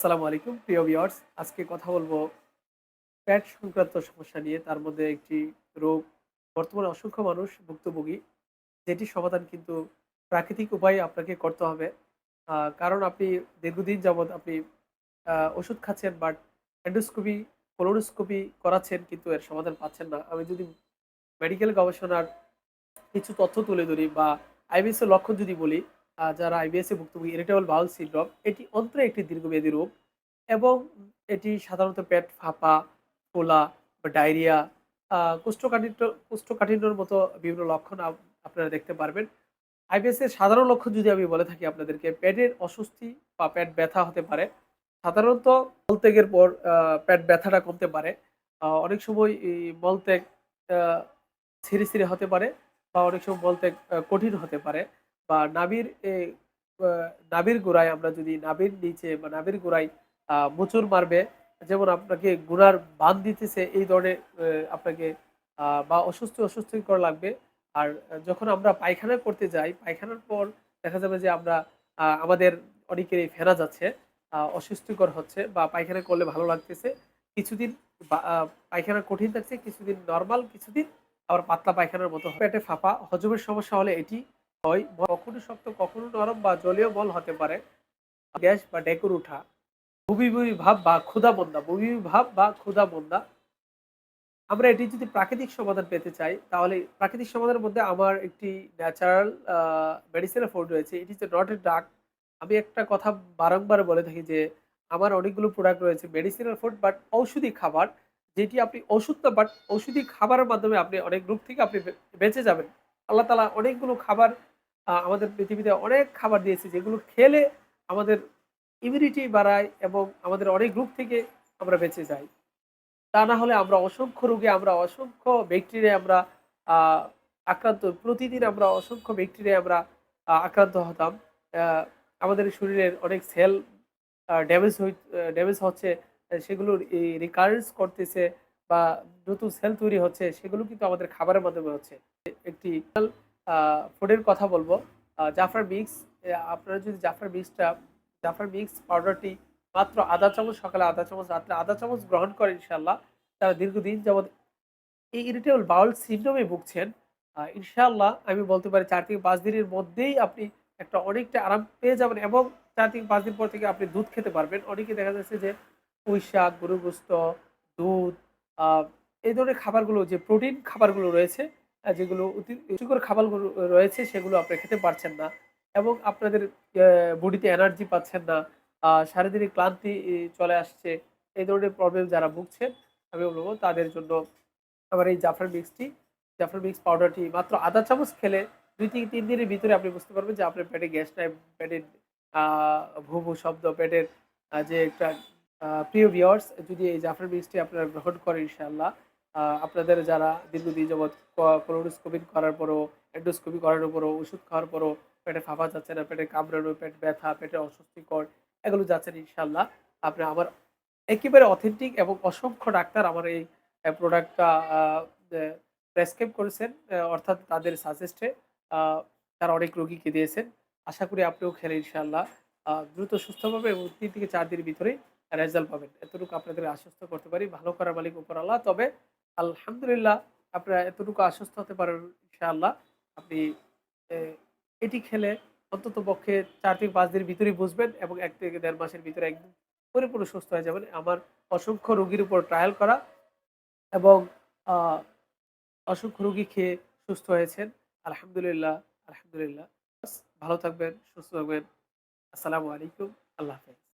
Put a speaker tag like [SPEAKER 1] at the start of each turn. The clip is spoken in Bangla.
[SPEAKER 1] আসসালামু আলাইকুম, প্রিয় ভিউয়ার্স আজকে কথা বলব পেট সংক্রান্ত সমস্যা নিয়ে। তার মধ্যে একটি রোগ, বর্তমানে অসংখ্য মানুষ ভুক্তভোগী, যেটি সমাধান কিন্তু প্রাকৃতিক উপায়ে আপনাকে করতে হবে। কারণ আপনি দীর্ঘদিন যাবৎ আপনি ওষুধ খাচ্ছেন বাট এন্ডোস্কোপি কোলোনোস্কোপি করাচ্ছেন, কিন্তু এর সমাধান পাচ্ছেন না। আমি যদি মেডিকেল গবেষণার কিছু তথ্য তুলে ধরি বা আইবিএস এর লক্ষণ যদি বলি যারা আইবিএস ভুক্তভোগী ইরিটেবল বাউল সিনড্রোম এটি অন্ত্রে একটি দীর্ঘমেয়াদী রোগ এবং এটি সাধারণত পেট ফাঁপা, ফোলা বা ডায়রিয়া কোষ্ঠকাঠিন্য, কোষ্ঠকাঠিন্যর মতো বিভিন্ন লক্ষণ আপনারা দেখতে পারবেন। আইবিএস এর সাধারণ লক্ষণ যদি আমি বলে থাকি আপনাদেরকে, পেটের অস্বস্তি বা পেট ব্যথা হতে পারে। সাধারণত মলত্যাগের পর পেট ব্যথাটা কমতে পারে। অনেক সময় মলত্যাগ ছিঁড়ে ছিঁড়ে হতে পারে বা অনেক সময় মলত্যাগ কঠিন হতে পারে। বা নাভির নাভির গোড়ায় আমরা যদি নাভির নিচে বা নাভির গোড়ায় মোচড় মারবে, যেমন আপনাকে গুড়ার বান দিতেছে, এই ধরনের আপনাকে বা অসুস্থ অসুস্থকর লাগবে আর যখন আমরা পায়খানা করতে যাই, পায়খানার পর দেখা যাবে যে আমরা আমাদের অনেকেরই ফেরা যাচ্ছে অস্বস্তিকর হচ্ছে বা পায়খানা করলে ভালো লাগতেছে কিছুদিন পায়খানা কঠিন থাকছে কিছুদিন নর্মাল কিছুদিন আবার পাতলা পায়খানার মতো। পেটে ফাঁপা, হজমের সমস্যা হলে এটি হয় কখনো শক্ত, কখনো নরম বা জলীয় বল হতে পারে। গ্যাস বা ডেকুর উঠা বমি ভাব বা ক্ষুধা মন্দা বমি বমি ভাব বা ক্ষুধা মন্দা আমরা এটি যদি প্রাকৃতিক সমাধান পেতে চাই, তাহলে প্রাকৃতিক সমাধানের মধ্যে আমার একটি ন্যাচারাল মেডিসিনের ফোর্ড রয়েছে। এটি হচ্ছে নট এ ডাক। আমি একটা কথা বারংবার বলে থাকি যে, আমার অনেকগুলো প্রোডাক্ট রয়েছে মেডিসিনাল ফুড বাট ঔষধি খাবার, যেটি আপনি ওষুধ না বাট ঔষধি খাবারের মাধ্যমে আপনি অনেক রোগ থেকে আপনি বেঁচে যাবেন। আল্লাহ তালা অনেকগুলো খাবার আমাদের পৃথিবীতে অনেক খাবার দিয়েছে, যেগুলো খেলে আমাদের ইমিউনিটি বাড়ায় এবং আমাদের অনেক রোগ থেকে আমরা বেঁচে যাই। তা না হলে আমরা অসংখ্য রোগে আমরা অসংখ্য ব্যাকটেরিয়া আমরা আক্রান্ত, প্রতিদিন আমরা অসংখ্য ব্যাকটেরিয়া আমরা আক্রান্ত হতাম। আমাদের শরীরের অনেক সেল ড্যামেজ হই ড্যামেজ হচ্ছে সেগুলোর রিকারেন্স করতেছে বা নতুন সেল তৈরি হচ্ছে, সেগুলো কিন্তু আমাদের খাবারের মাধ্যমে হচ্ছে। একটি ফুডের কথা বলব। আহ, জাফরান মিক্স আপনারা যদি জাফরান মিক্সটা জাফরান মিক্স পাউডারটি মাত্র আধা চামচ সকালে আধা চামচ রাত্রে আধা চামচ গ্রহণ করেন ইনশাল্লাহ তারা দীর্ঘদিন যাবৎ এই ইরিটেবল বাউল সিন্ড্রোমে ভুগছেন। আহ, ইনশাআল্লাহ আমি বলতে পারি চার থেকে পাঁচ দিনের মধ্যেই আপনি একটা অনেকটা আরাম পেয়ে যাবেন এবং চার থেকে পাঁচ দিন পর থেকে আপনি দুধ খেতে পারবেন। অনেকে দেখা যাচ্ছে যে পুঁই শাক গরু গোস্ত দুধ এই ধরনের খাবারগুলো যে প্রোটিন খাবারগুলো রয়েছে যেগুলো অতি রুচিকর খাবারগুলো রয়েছে সেগুলো আপনি খেতে পারছেন না এবং আপনাদের বডিতে এনার্জি পাচ্ছেন না শারীরিক ক্লান্তি চলে আসছে এই ধরনের প্রবলেম যারা ভুগছেন আমি বলব তাদের জন্য আমার এই জাফরান মিক্সটি জাফরান মিক্স পাউডারটি মাত্র আধা চামচ খেলে দুই থেকে তিন দিনের ভিতরে আপনি বুঝতে পারবেন যে আপনার পেটে গ্যাস নাই পেটের আহ, ভু ভু শব্দ পেটের যে একটা প্রিয় ভিওর্স যদি এই জাফরান মিক্সটি আপনারা গ্রহণ করেন ইনশাআল্লাহ আপনাদের যারা দীর্ঘদিন যাবৎ কোলোনোস্কোপি করার পরও এন্ডোস্কোপি করার পরও ওষুধ খাওয়ার পরও পেটে ফাঁপা যাচ্ছে না, পেটে কামড়ানো, পেট ব্যথা, পেটে অস্বস্তিকর, এগুলো যাচ্ছেন ইনশাল্লাহ আপনি আমার একেবারে অথেন্টিক এবং অসংখ্য ডাক্তার আমার এই প্রোডাক্টটা প্রেসক্রাইব করেছেন অর্থাৎ তাদের সাজেস্টে তারা অনেক রোগীকে দিয়েছেন। আশা করি আপনিও খেলে ইনশাল্লাহ দ্রুত সুস্থ পাবে এবং তিন থেকে চার দিনের ভিতরেই রেজাল্ট পাবেন। এতটুকু আপনাদের আশ্বস্ত করতে পারি। ভালো করার মালিক উপর আল্লাহ। তবে আলহামদুলিল্লাহ, আপনারা এতটুকু আশ্বস্ত হতে পারেন ইনশাআল্লাহ। আপনি এটি খেলে অন্তত পক্ষে চার থেকে পাঁচ দিনের ভিতরেই বুঝবেন এবং এক থেকে দেড় মাসের ভিতরে একদম পরিপূর্ণ সুস্থ হয়ে যাবেন। আমার অসংখ্য রোগীর উপর ট্রায়াল করা এবং অসংখ্য রোগী খেয়ে সুস্থ হয়েছেন। আলহামদুলিল্লাহ আলহামদুলিল্লাহ। ভালো থাকবেন, সুস্থ থাকবেন। আসসালামু আলাইকুম, আল্লাহ হাফেজ।